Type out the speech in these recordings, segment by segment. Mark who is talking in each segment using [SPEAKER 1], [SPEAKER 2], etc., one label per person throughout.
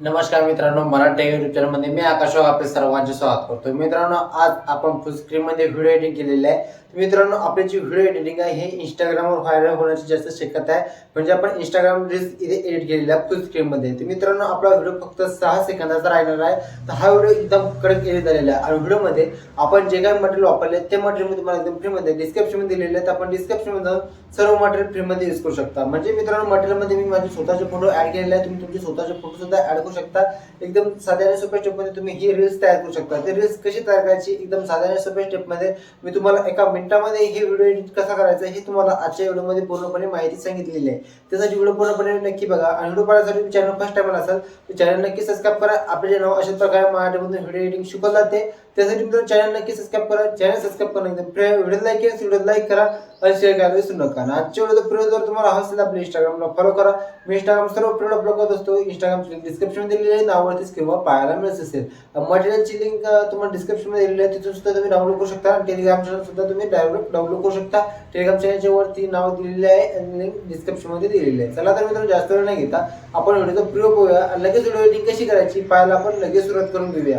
[SPEAKER 1] नमस्कार मित्रांनो मराठी युट्यूब चॅनलमध्ये मी आकाश हो, आपले सर्वांचे स्वागत करतो मित्रांनो आज आपण फुल स्क्रीनमध्ये व्हिडिओ एडिटिंग केलेले आहे. मित्रांनो आपली जी व्हिडिओ एडिटिंग आहे हे इंस्टाग्रामवर व्हायरल होण्याची जास्त शक्यता आहे. म्हणजे आपण इंस्टाग्राम रील्स इथे एडिट केलेला आहे फुलस्क्रीनमध्ये तर मित्रांनो आपला व्हिडिओ फक्त सहा सेकंदाचा राहिलेला आहे. तर हा व्हिडिओ एकदम कडक एडिट झालेला आहे. आणि व्हिडिओमध्ये आपण जे काही मटेरियल वापरले ते मटेरियल मी तुम्हाला एकदम फ्रीमध्ये डिस्क्रिप्शनमध्ये दिलेले आहे. तर आपण डिस्क्रिप्शनमध्ये सर्व मटेरियल फ्रीमध्ये यूज करू शकता. म्हणजे मित्रांनो मटेरियलमध्ये मी माझे स्वतःचे फोटो ऍड केलेले आहे तुम्ही तुमचे स्वतःचे फोटो सुद्धा ऍड करू शकता. एकदम साध्या सोप्या स्टेपमध्ये तुम्ही ही रील्स तयार करू शकता. ते रील्स कशी तयार करायची? एकदम साध्या सोप्या स्टेपमध्ये मी तुम्हाला एका मिनिटामध्ये हे व्हिडिओ एडिट कसा करायचा हे तुम्हाला आजच्या व्हिडिओमध्ये पूर्णपणे माहिती सांगितलेली आहे. त्यासाठी व्हिडिओ पूर्णपणे नक्की बघा. आणि व्हिडिओ पाहण्यासाठी तुम्ही चॅनल फर्स्ट टाइम असाल तर चॅनल नक्की सबस्क्राईब करा. आपले जे नाव अशा प्रकारे मराठीमधून व्हिडिओ एडिटिंग शिकवलं जाते. त्यासाठी मित्रांनो चॅनल नक्की सबस्क्राईब करा. चॅनल सबस्क्राईब करा एकदम व्हिडिओ लाईक केला व्हिडिओ लाईक करा आणि शेअर करायला विसरू नका. आणि आजच्या व्हिडिओ प्रयोग जर तुम्हाला हवं असेल आपल्या इंस्टाग्रामला फॉलो करा. मी इंस्टाग्राम सर्व प्रिय अपलोड करत असतो. इंस्टाग्राम लिंक डिस्क्रिप्शन दिलेली आहे. नावावरती किंवा पाहायला मिळत असेल. मटेरियलची लिंक तुम्हाला डिस्क्रिप्शनमध्ये दिलेली आहे. तिथून सुद्धा तुम्ही डाउनलोड करू शकता. आणि टेलिग्राम चॅनल सुद्धा तुम्ही डायरेक्ट डाउनलोड करू शकता. टेलिग्राम चॅनलच्या वरती नाव दिलेले आहे आणि लिंक डिस्क्रिप्शनमध्ये दिलेली आहे. चला तर मित्रांनो जास्त वेळ नाही घेता आपण व्हिडिओचा प्रयोग होऊया आणि लगेच व्हिडिओ एडिटिंग कशी करायची पाहायला आपण लगेच सुरुवात करून घेऊया.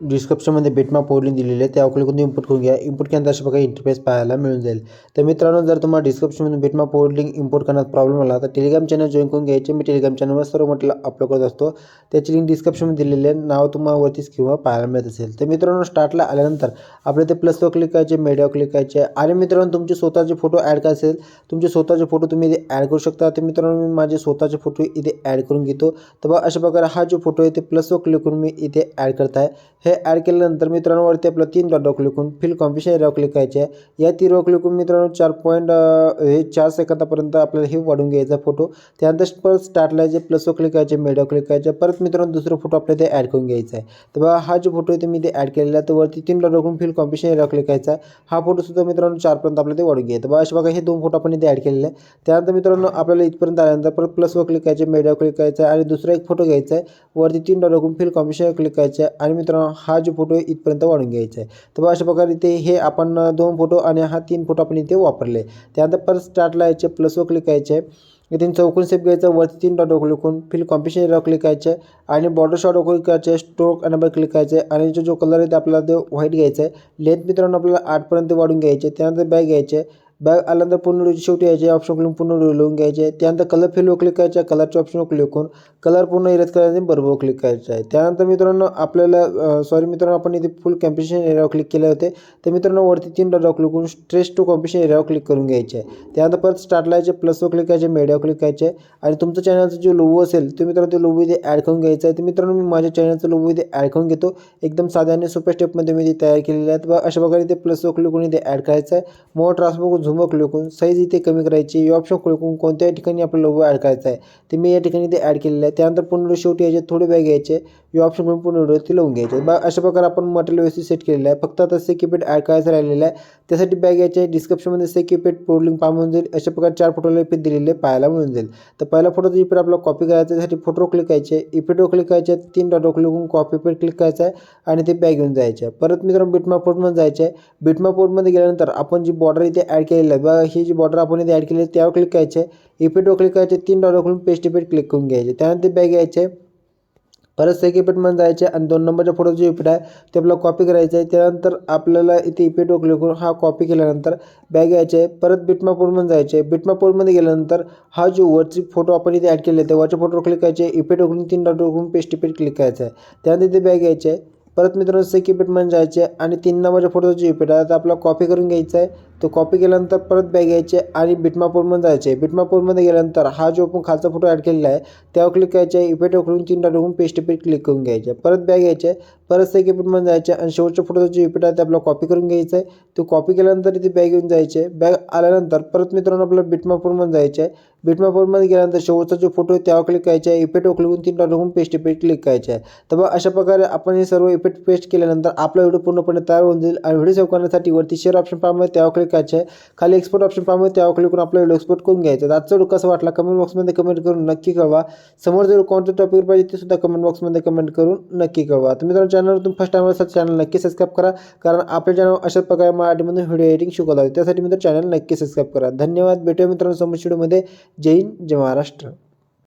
[SPEAKER 1] डिस्क्रिप्शनमध्ये बिटमॅप पोर्लिंग दिलेली आहे. त्यावर क्लिक इम्पोर्ट करून घ्या. इम्पोर्ट केल्यानंतर अशा प्रकारे इंटरफेस पाहायला मिळून जाईल. तर मित्रांनो जर तुम्हाला डिस्क्रिप्शनमध्ये बिटमॅप पोर्लिंग इम्पोर्ट करण्यात प्रॉब्लेम आला तर टेलिग्राम चॅनल जॉईन करून घ्यायचे. मी टेलिग्राम चॅनलवर सर्व म्हटलं अपलोड करत असतो. त्याची लिंक डिस्क्रिप्शनमध्ये दिलेली आहे. नाव तुम्हाला वरतीच किंवा पाहायला मिळत असेल. तर मित्रांनो स्टार्टला आल्यानंतर आपल्या ते प्लसवर क्लिक करायचे मीडियावर क्लिक करायचे. आणि मित्रांनो तुमचे स्वतःचे फोटो ॲड करायचे असेल तुमचे स्वतःचे फोटो तुम्ही इथे ॲड करू शकता. तर मित्रांनो मी माझे स्वतःचे फोटो इथे ॲड करून घेतो. तर बघा अशा प्रकारे हा जो फोटो आहे ते प्लसवर क्लिक करून मी इथे ॲड करत आहे. हे ॲड केल्यानंतर मित्रांनो वरती आपलं तीन डॉट डॉक लिखून फिल कॉम्पिशन एरियावर क्लिक करायचे आहे. या तीन रोक लिखून मित्रांनो चार पॉईंट हे चार सेकंदापर्यंत आपल्याला हे वाढून घ्यायचा फोटो त्यानंतर परत स्टार्टला जे प्लसवर क्लिक करायचे मीडियावर क्लिक करायचे परत मित्रांनो दुसरा फोटो आपल्याला ते ॲड करून घ्यायचा आहे. तर बघा हा जो फोटो आहे ते मी ते ॲड केलेला तर वरती तीन डॉट करून फिल कॉम्पिशन एरियावर क्लिक करायचा आहे. हा फोटोसुद्धा मित्रांनो चारपर्यंत आपल्याला ते वाढून घ्यायचं बघा अशा बघा हे दोन फोटो आपण इथे ॲड केलेले आहे. त्यानंतर मित्रांनो आपल्याला इथपर्यंत आल्यानंतर परत प्लसवर क्लिक करायचे मीडियावर क्लिक करायचं आहे आणि दुसरा एक फोटो घ्यायचा आहे. वरती तीन डॉट करून फिल कॉम्पिशन क्लिक करायचं आहे. आणि मित्रांनो हा जो फोटो आहे इथपर्यंत वाढून घ्यायचा आहे. तर बघा अशा प्रकारे इथे हे आपण दोन फोटो आणि हा तीन फोटो आपण इथे वापरले. त्यानंतर परत स्टार्टला यायचे प्लसवर क्लिक करायचे. आहे इथे चौकून सेप घ्यायचं वरती तीन डॉट लिखून फिल कॉम्पिशन एरियावर क्लिक करायचं. आहे आणि बॉर्डर शॉट क्लिक करायचे स्ट्रोक अनबर क्लिक करायचे. आणि जो जो कलर आहे ते आपल्याला ते व्हाईट घ्यायचा आहे. लेंथ मित्रांनो आपल्याला आठपर्यंत वाढून घ्यायचे. त्यानंतर बॅग घ्यायचे. बॅग आल्यानंतर पूर्ण व्हिडिओची शेवटी यायचे ऑप्शन क्लिक पूर्ण व्हिडिओ लिहून घ्यायचे. त्यानंतर कलर फिलवर क्लिक करायचे कलरच्या ऑप्शनवर क्लिक करून कलर पूर्ण इरेज करायचे बरोबर क्लिक करायचं. आहे त्यानंतर मित्रांनो आपल्याला सॉरी मित्रांनो आपण इथे फुल कॉम्पिटिशन एरियावर क्लिक केले होते. तर मित्रांनो वरती तीन डॉट क्लिक करून स्ट्रेस टू कॉम्पिटिशन एरियावर क्लिक करून घ्यायचे. आहे त्यानंतर परत स्टार्टला यायचे प्लसवर क्लिक करायचे मीडियावर क्लिक करायचे. आणि तुमचं चॅनलचं जो लोगो असेल ते मित्रांनो ते लोगो इथे ॲड करून घ्यायचं आहे. तर मित्रांनो मी माझ्या चॅनलचं लोगो इथे ॲड करून घेतो. एकदम साध्या आणि सोप्या स्टेपमध्ये मी ते तयार केलेले आहेत. बघा अशा प्रकारे ते प्लसवर क्लिक करून इथे ॲड करायचं आहे. मोर ट्रान्सफर झुमक क्लिक साईज इथे कमी करायची. या ऑप्शन क्लिक कोणत्या ठिकाणी आपल्याला लोगो ॲड करायचा आहे. ते मी या ठिकाणी ते ॲड केलेलं आहे. त्यानंतर पुन्हा शेवटी यायचे थोडे बॅग घ्यायचे. या ऑप्शन म्हणून पूर्ण व्हिडिओ लावून घ्यायचे बा अशा प्रकारे आपण मटेरियल व्यवस्थित सेट केलेलं आहे. फक्त आता सेकिपेट ॲड करायचं राहिलेलं आहे. त्यासाठी बॅग घ्यायचे डिस्क्रिप्शनमध्ये सेकिपेट पोर्लिंग पाहा मिळून जाईल. अशा प्रकारे चार फोटोला इफेक्ट दिलेले पाहायला मिळून जाईल. तर पहिला फोटोचा इफेक्ट आपला कॉपी करायचा त्यासाठी फोटो क्लिक करायचे इफेक्टवर क्लिक करायचे तीन डॉटवर क्लिक करून कॉपी पेट क्लिक करायचं आहे आणि ते बॅग घेऊन जायचं आहे. परत मित्रांनो बिटमा पोर्टमध्ये जायचं आहे. बिटमा पोर्टमध्ये गेल्यानंतर आपण जी बॉर्डर इथे ॲड केलेली आहे बघा ही जी बॉर्डर आपण इथे ॲड केली आहे त्यावर क्लिक करायचे इफेक्टवर क्लिक करायचे तीन डॉटवर क्लिक पेस्ट इफेक्ट क्लिक करून घ्यायचे त्यानंतर बॅग यायचे परत सेक इफेक्टमध्ये जायचे आणि दोन नंबरच्या फोटोचं जो इफेक्ट आहे ते आपल्याला कॉपी करायचं आहे. त्यानंतर आपल्याला इथे इफेक्टवर क्लिक करून हा कॉपी केल्यानंतर बॅग यायचे. आहे परत बिटमा जायचे. बिटमापूरमध्ये गेल्यानंतर हा जो वरची फोटो आपण इथे ॲड केले आहे त्या वरच्या फोटोवर क्लिक करायचे. इफेक्ट उघडून तीन डॉट उघडून पेस्ट इफेक्ट क्लिक करायचं आहे. त्यानंतर इथे बॅग यायचे. आहे परत मित्रांनो सेक इफेक्टमध्ये जायचे आणि तीन नंबरच्या फोटोचं जे इफेक्ट आहे. तर आपल्याला कॉपी करून घ्यायचा आहे. तो कॉपी केल्यानंतर परत बॅग यायचे आणि बिटमापूरमध्ये जायचे. बिटमापूरमध्ये गेल्यानंतर हा जो आपण खालचा फोटो ॲड केलेला आहे त्यावर क्लिक करायचे इफेक्ट करून तीन डॉट होऊन पेस्ट इफेक्ट क्लिक करून घ्यायचे. परत बॅग घ्यायचे परत सेक इफेक्टमध्ये जायचे आणि शेवटच्या फोटोचा जो इफेक्ट आहे ते आपल्याला कॉपी करून घ्यायचं आहे. तो कॉपी केल्यानंतर इथे बॅग घेऊन जायचे. बॅग आल्यानंतर परत मित्रांनो आपल्याला बिटमापूरमध्ये जायचे आहे. बिटमापूरमध्ये गेल्यानंतर शेवटचा जो फोटो आहे त्यावर क्लिक करायचे आहे. इफेक्ट क्लिक तीन डॉट होऊन पेस्ट इफेक्ट क्लिक करायचे आहे. तर मग अशा प्रकारे आपण हे सर्व इफेक्ट पेस्ट केल्यानंतर आपला व्हिडिओ पूर्णपणे तयार होऊन जाईल आणि व्हिडिओ सेव्ह करण्यासाठी वरती शेअर ऑप्शन पाहिजे त्यावर क्लिक करायचे आहे. खाली एक्सपोर्ट ऑप्शन पाहून त्यावर क्लिक करून आपला व्हिडिओ एक्सपोर्ट करून घ्यायचा आहे. आजचा व्हिडिओ कसा वाटला कमेंट बॉक्समध्ये कमेंट करून नक्की कळवा. समोर जर कोणत्या टॉपिक पाहिजे ते सुद्धा कमेंट बॉक्समध्ये कमेंट करून नक्की कळवा. तुम्ही जर चॅनलवर तुम्ही फर्स्ट टाइम असाल चॅनल नक्की सबस्क्राईब करा. कारण आपल्या चॅनल अशाच प्रकारे मराठीमधून व्हिडिओ एडिटिंग शिकवला त्यासाठी मित्र चॅनल नक्की सबस्क्राईब करा. धन्यवाद. भेटूया मित्रांनो समोर व्हिडिओमध्ये जय हिंद जय महाराष्ट्र.